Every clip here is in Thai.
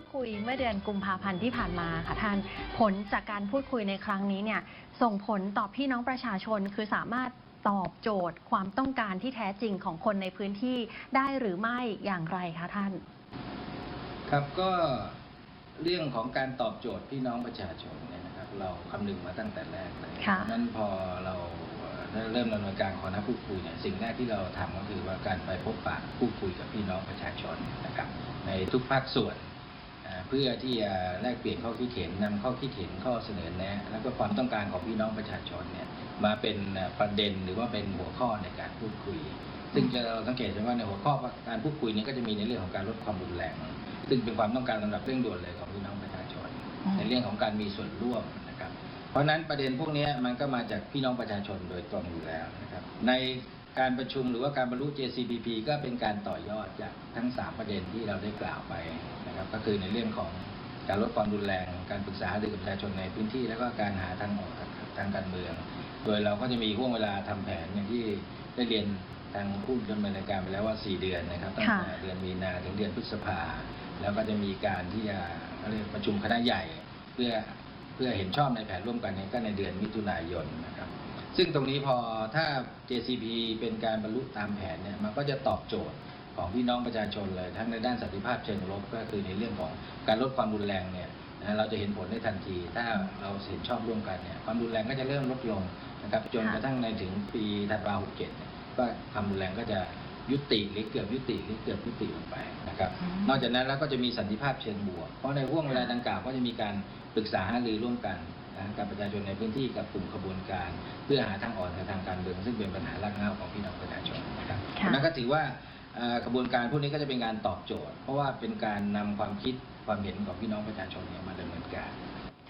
ดคุยเมื่อเดือนกุมภาพันธ์ที่ผ่านมาค่ะท่านผลจากการพูดคุยในครั้งนี้เนี่ยส่งผลต่อพี่น้องประชาชนคือสามารถตอบโจทย์ความต้องการที่แท้จริงของคนในพื้นที่ได้หรือไม่อย่างไรคะท่าน ครับก็เรื่องของการตอบโจทย์พี่น้องประชาชนเนี่ยนะครับ เราคำนึงมาตั้งแต่แรกเลยค่ะเพราะฉะนั้นพอเราเอ่อเริ่มดำเนินการของนักพูดคุยเนี่ยสิ่งแรกที่เราทำก็คือว่าการไปพบปะพูดคุยกับพี่น้องประชาชนนะครับ ในทุกภาคส่วนอ่า เพื่อที่จะแลกเปลี่ยนข้อคิดเห็นนำข้อคิดเห็นข้อเสนอแนะแล้วก็ความต้องการของพี่น้องประชาชนเนี่ยมาเป็นประเด็นหรือว่าเป็นหัวข้อในการพูดคุย ซึ่งจะเราสังเกตเห็นว่าในหัวข้อการพูดคุยนี้ก็จะมีในเรื่องของการลดความรุนแรง ซึ่งเป็นความต้องการลำดับเร่งด่วนเลยของพี่น้องประชาชนอืมในเรื่องของการมีส่วนร่วมนะครับ เพราะฉะนั้นประเด็นพวกนี้มันก็มาจากพี่น้องประชาชนโดยตรงอยู่แล้วนะครับใน การประชุมหรือว่าการบรรลุ JCPP ก็เป็นการต่อยอดจากทั้ง 3 ประเด็นที่เราได้กล่าวไปนะครับ ก็คือในเรื่องของการลดความรุนแรง การปรึกษาหารือกับประชาชนในพื้นที่ แล้วก็การหาทางออกทางการเมือง โดยเราก็จะมีห่วงเวลาทำแผนอย่างที่ได้เรียนทางผู้ดำเนินรายการไปแล้วว่า 4 เดือนนะครับตั้งแต่ค่ะเดือนมีนาถึงเดือนพฤษภา แล้วก็จะมีการที่จะเขาเรียกประชุมคณะใหญ่ เพื่อเพื่อเห็นชอบในแผนร่วมกันเนี่ยก็ในเดือนมิถุนายนนะครับ ซึ่งตรงนี้พอถ้า JCP เป็นการบรรลุตามแผนเนี่ยมันก็จะตอบโจทย์ของพี่น้องประชาชนเลย ทั้งในด้านสันติภาพเชิงลบก็คือในเรื่องของการลดความรุนแรงเนี่ยนะเราจะเห็นผลได้ทันที ถ้าเราเห็นชอบร่วมกันเนี่ยความรุนแรงก็จะเริ่มลดลงนะครับจนกระทั่งในถึงปีธันวาคม67เนี่ยก็ความรุนแรงก็จะยุติหรือเกือบยุติหรือเกือบยุติลงไปนะครับอืมนอกจากนั้นแล้วก็จะมีสันติภาพเชิงบวก เพราะในห่วงเวลาดังกล่าวก็จะมีการปรึกษาหารือร่วมกัน นะกับประชาชนในพื้นที่กับกลุ่มขบวนการ เพื่อหาทางออกในทางการเมืองซึ่งเป็นปัญหารากเหง้าของพี่น้องประชาชนนะครับค่ะนั่นก็ถือว่าเอ่อกระบวนการพวกนี้ก็จะเป็นการตอบโจทย์ เพราะว่าเป็นการนำความคิดความเห็นของพี่น้องประชาชนเนี่ยมาดำเนินการ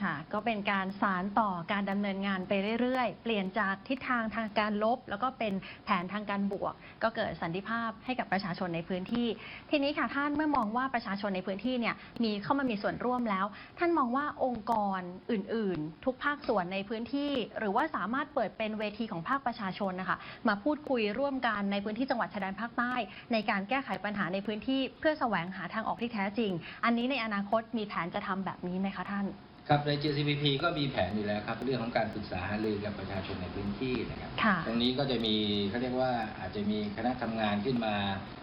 ค่ะ ก็เป็นการสารต่อการดำเนินงานไปเรื่อยๆ เปลี่ยนจากทิศทางทางการลบ แล้วก็เป็นแผนทางการบวก ก็เกิดสันติภาพให้กับประชาชนในพื้นที่ ทีนี้ค่ะท่านเมื่อมองว่าประชาชนในพื้นที่เนี่ยมีเข้ามามีส่วนร่วมแล้ว ท่านมองว่าองค์กรอื่น ๆ ทุกภาคส่วนในพื้นที่ หรือว่าสามารถเปิดเป็นเวทีของภาคประชาชนนะคะมาพูดคุยร่วมกันในพื้นที่จังหวัดชายแดนภาคใต้ ในการแก้ไขปัญหาในพื้นที่ เพื่อแสวงหาทางออกที่แท้จริง อันนี้ในอนาคตมีแผนจะทำแบบนี้ไหมคะท่าน ครับใน JCPP ก็มีแผนอยู่แล้วครับ เรื่องของการปรึกษาหารือกับประชาชนในพื้นที่นะครับค่ะ ตรงนี้ก็จะมีเขาเรียกว่าอาจจะมีคณะทำงานขึ้นมา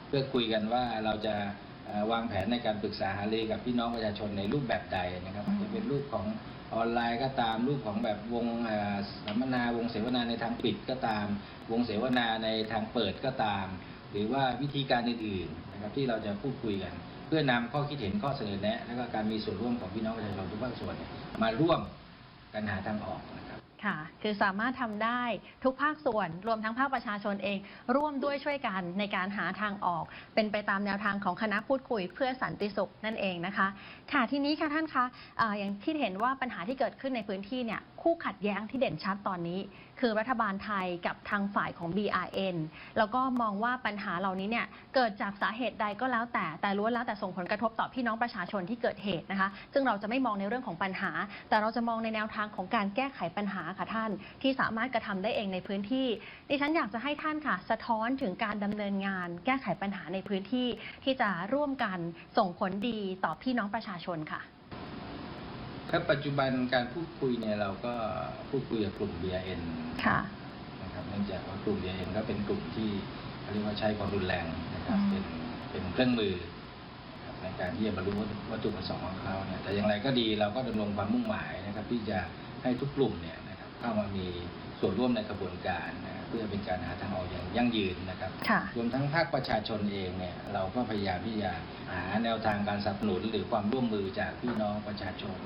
เพื่อคุยกันว่าเราจะเอ่อวางแผนในการปรึกษาหารือกับพี่น้องประชาชนในรูปแบบใดนะครับอืม จะเป็นรูปของออนไลน์ก็ตามรูปของแบบวงเอ่อสัมมนาวงเสวนาในทางปิดก็ตาม วงเสวนาในทางเปิดก็ตาม หรือว่าวิธีการอื่นๆนะครับที่เราจะพูดคุยกัน เพื่อนำข้อคิดเห็นข้อเสนอแนะ และก็การมีส่วนร่วมของพี่น้องประชาชนทุกภาคส่วนมาร่วมกันหาทางออกนะครับค่ะ คือสามารถทำได้ทุกภาคส่วน รวมทั้งภาคประชาชนเอง ร่วมด้วยช่วยกันในการหาทางออก เป็นไปตามแนวทางของคณะพูดคุยเพื่อสันติสุขนั่นเองนะคะ ค่ะทีนี้ค่ะท่านคะออย่างที่เห็นว่าปัญหาที่เกิดขึ้นในพื้นที่เนี่ยคู่ขัดแย้งที่เด่นชัดตอนนี้ คือรัฐบาลไทยกับทางฝ่ายของ BRN แล้วก็มองว่าปัญหาเหล่านี้เนี่ยเกิดจากสาเหตุใดก็แล้วแต่แต่ล้วนแล้วแต่ส่งผลกระทบต่อพี่น้องประชาชนที่เกิดเหตุนะคะ ซึ่งเราจะไม่มองในเรื่องของปัญหา แต่เราจะมองในแนวทางของการแก้ไขปัญหาค่ะท่านที่สามารถกระทำได้เองในพื้นที่ ดิฉันอยากจะให้ท่านค่ะ สะท้อนถึงการดำเนินงาน แก้ไขปัญหาในพื้นที่ที่จะร่วมกันส่งผลดีต่อพี่น้องประชาชนค่ะครับปัจจุบันการพูดคุยเนี่ยเราก็พูดคุยกับกลุ่ม BRN ค่ะนะครับเนื่องจากว่ากลุ่ม BRN ก็เป็นกลุ่มที่เขาเรียกว่าใช้ความรุนแรงนะครับอืมเป็นเป็นเครื่องมือนะครับในการที่จะบรรลุวัตถุประสงค์ของเขาเนี่ยแต่อย่างไรก็ดีเราก็ดำรงความมุ่งหมายนะครับ ที่จะให้ทุกกลุ่มเนี่ยนะครับ เข้ามามีส่วนร่วมในกระบวนการนะครับเพื่อเป็นการหาทางออกอย่างยั่งยืนนะครับค่ะรวมทั้งภาคประชาชนเองเนี่ยเราก็พยายามที่จะหาแนวทางการสนับสนุนหรือความร่วมมือจากพี่น้องประชาชน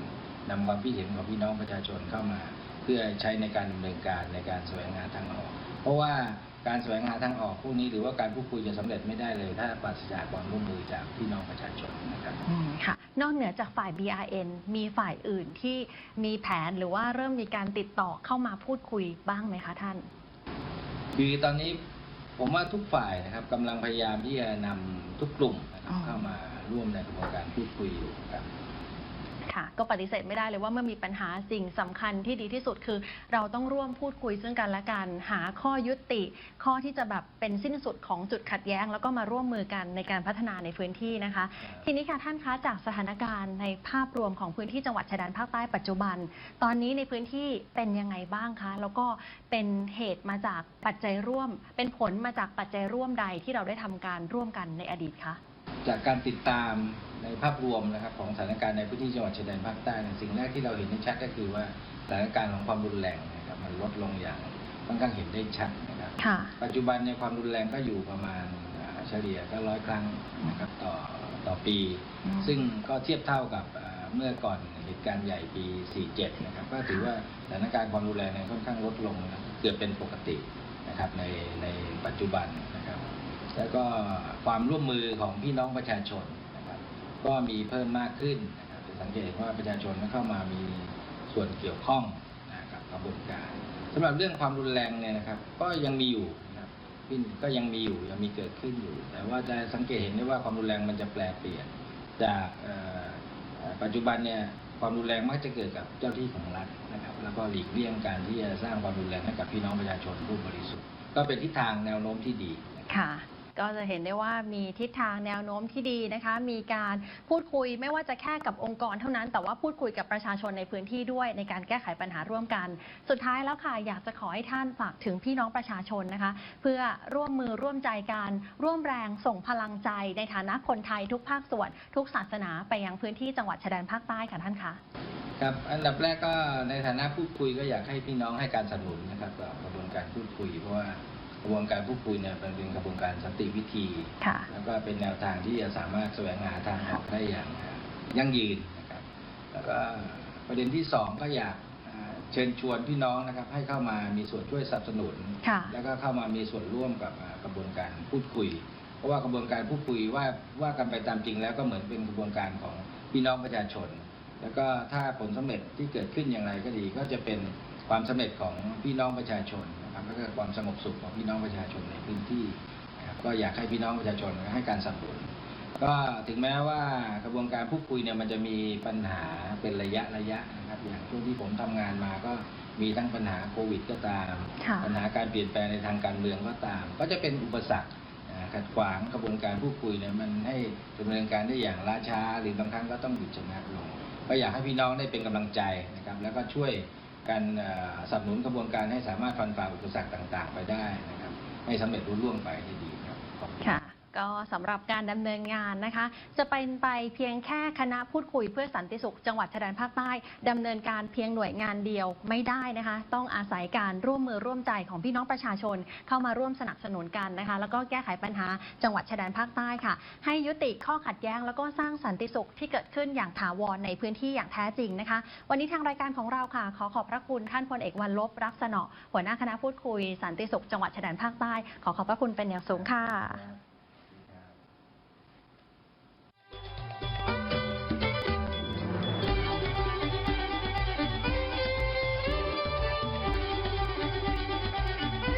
นำความคิดเห็นของพี่น้องประชาชนเข้ามา เพื่อใช้ในการดำเนินการในการแสวงหาทางออก เพราะว่า การแสวงหาทางออกพวกนี้หรือว่าการพูดคุยจะสำเร็จไม่ได้เลย ถ้าปราศจากความร่วมมือจากพี่น้องประชาชนนะครับอืมค่ะ นอกเหนือจากฝ่าย BRN มีฝ่ายอื่นที่มีแผนหรือว่าเริ่มมีการติดต่อเข้ามาพูดคุยบ้างไหมคะท่านคือตอนนี้ผมว่าทุกฝ่ายนะครับกำลังพยายามที่จะนำทุกกลุ่มนะครับอ๋อเข้ามาร่วมในกระบวนการพูดคุยอยู่ครับ ค่ะ ก็ปฏิเสธไม่ได้เลยว่าเมื่อมีปัญหาสิ่งสำคัญที่ดีที่สุดคือ เราต้องร่วมพูดคุยซึ่งกันและกัน หาข้อยุติ ข้อที่จะแบบเป็นสิ้นสุดของจุดขัดแย้ง แล้วก็มาร่วมมือกันในการพัฒนาในพื้นที่นะคะ ทีนี้ค่ะท่านคะจากสถานการณ์ในภาพรวมของพื้นที่จังหวัดชายแดนภาคใต้ปัจจุบัน ตอนนี้ในพื้นที่เป็นยังไงบ้างคะ แล้วก็เป็นเหตุมาจากปัจจัยร่วม เป็นผลมาจากปัจจัยร่วมใดที่เราได้ทำการร่วมกันในอดีตคะ จากการติดตามในภาพรวมนะครับของสถานการณ์ในพื้นที่จังหวัดชายแดนภาคใต้เนี่ยสิ่งแรกที่เราเห็นได้ชัดก็คือว่าสถานการณ์ของความรุนแรงนะครับมันลดลงอย่างค่อนข้างเห็นได้ชัดนะครับค่ะปัจจุบันในยความรุนแรงก็อยู่ประมาณอ่าเฉลี่ยก็ร้อยครั้งนะครับต่อต่อปีอืมซึ่งก็เทียบเท่ากับอ่าเมื่อก่อนเหตุการณ์ใหญ่ปี 47 นะครับ ก็ถือว่าสถานการณ์ความรุนแรงเนี่ยค่อนข้างลดลงนะครับเกือบเป็นปกตินะครับในในปัจจุบันนะครับ แล้วก็ความร่วมมือของพี่น้องประชาชนนะครับก็มีเพิ่มมากขึ้นนะครับจะสังเกตว่าประชาชนเข้ามามีส่วนเกี่ยวข้องนะกับกระบวนการสำหรับเรื่องความรุนแรงเนี่ยนะครับ ก็ยังมีอยู่นะครับก็ยังมีอยู่ยังมีเกิดขึ้นอยู่ แต่ว่าจะสังเกตเห็นได้ว่าความรุนแรงมันจะแปลเปลี่ยน จากปัจจุบันเนี่ยความรุนแรงมักจะเกิดกับเจ้าที่ของรัฐนะครับ แล้วก็หลีกเลี่ยงการที่จะสร้างความรุนแรงให้กับพี่น้องประชาชนผู้บริสุทธิ์ ก็เป็นทิศทางแนวโน้มที่ดีค่ะ ก็จะเห็นได้ว่ามีทิศทางแนวโน้มที่ดีนะคะ มีการพูดคุยไม่ว่าจะแค่กับองค์กรเท่านั้น แต่ว่าพูดคุยกับประชาชนในพื้นที่ด้วยในการแก้ไขปัญหาร่วมกัน สุดท้ายแล้วค่ะอยากจะขอให้ท่านฝากถึงพี่น้องประชาชนนะคะ เพื่อร่วมมือร่วมใจกันร่วมแรงส่งพลังใจในฐานะคนไทยทุกภาคส่วน ทุกศาสนาไปยังพื้นที่จังหวัดชายแดนภาคใต้ค่ะท่านคะครับอันดับแรกก็ในฐานะพูดคุยก็อยากให้พี่น้องให้การสนับสนุนนะครับกับกระบวนการพูดคุยเพราะว่า กระบวนการพูดคุยเนี่ยมันเป็นกระบวนการสันติวิธี ค่ะ แล้วก็เป็นแนวทางที่จะสามารถแสวงหาทางออกได้อย่างยั่งยืนนะครับ แล้วก็ประเด็นที่สองก็อยากอ่าเชิญชวนพี่น้องนะครับให้เข้ามามีส่วนช่วยสนับสนุน ค่ะ แล้วก็เข้ามามีส่วนร่วมกับอ่ากระบวนการพูดคุย เพราะว่ากระบวนการพูดคุยว่าว่ากันไปตามจริงแล้วก็เหมือนเป็นกระบวนการของพี่น้องประชาชน แล้วก็ถ้าผลสำเร็จที่เกิดขึ้นอย่างไรก็ดี ก็จะเป็นความสำเร็จของพี่น้องประชาชน นะครับแล้วก็ความสงบสุขของพี่น้องประชาชนในพื้นที่นะครับก็อยากให้พี่น้องประชาชนให้การสนับสนุนก็ถึงแม้ว่ากระบวนการพูดคุยเนี่ยมันจะมีปัญหาเป็นระยะระยะนะครับอย่างช่วงที่ผมทำงานมาก็มีทั้งปัญหาโควิดก็ตามค่ะปัญหาการเปลี่ยนแปลงในทางการเมืองก็ตาม ก็จะเป็นอุปสรรคอ่าขัดขวางกระบวนการพูดคุยเนี่ยมันให้ดำเนินการได้อย่างล่าช้า หรือบางครั้งก็ต้องหยุดชะงักลง ก็อยากให้พี่น้องได้เป็นกำลังใจนะครับแล้วก็ช่วย การสนับสนุนกระบวนการให้สามารถฟันฝ่าอุปสรรคต่าง ๆ ไปได้นะครับให้สำเร็จรุ่ร่วงไปได้ดีครับค่ะ ก็สำหรับการดำเนินงานนะคะ จะเป็นไปเพียงแค่คณะพูดคุยเพื่อสันติสุขจังหวัดชายแดนภาคใต้ดำเนินการเพียงหน่วยงานเดียวไม่ได้นะคะ ต้องอาศัยการร่วมมือร่วมใจของพี่น้องประชาชน เข้ามาร่วมสนับสนุนกันนะคะ แล้วก็แก้ไขปัญหาจังหวัดชายแดนภาคใต้ค่ะ ให้ยุติข้อขัดแย้ง แล้วก็สร้างสันติสุขที่เกิดขึ้นอย่างถาวรในพื้นที่อย่างแท้จริงนะคะ วันนี้ทางรายการของเราค่ะ ขอขอบพระคุณท่านพลเอกวันลบรักษณะหัวหน้าคณะพูดคุยสันติสุขจังหวัดชายแดนภาคใต้ขอขอบพระคุณเป็นอย่างสูงค่ะ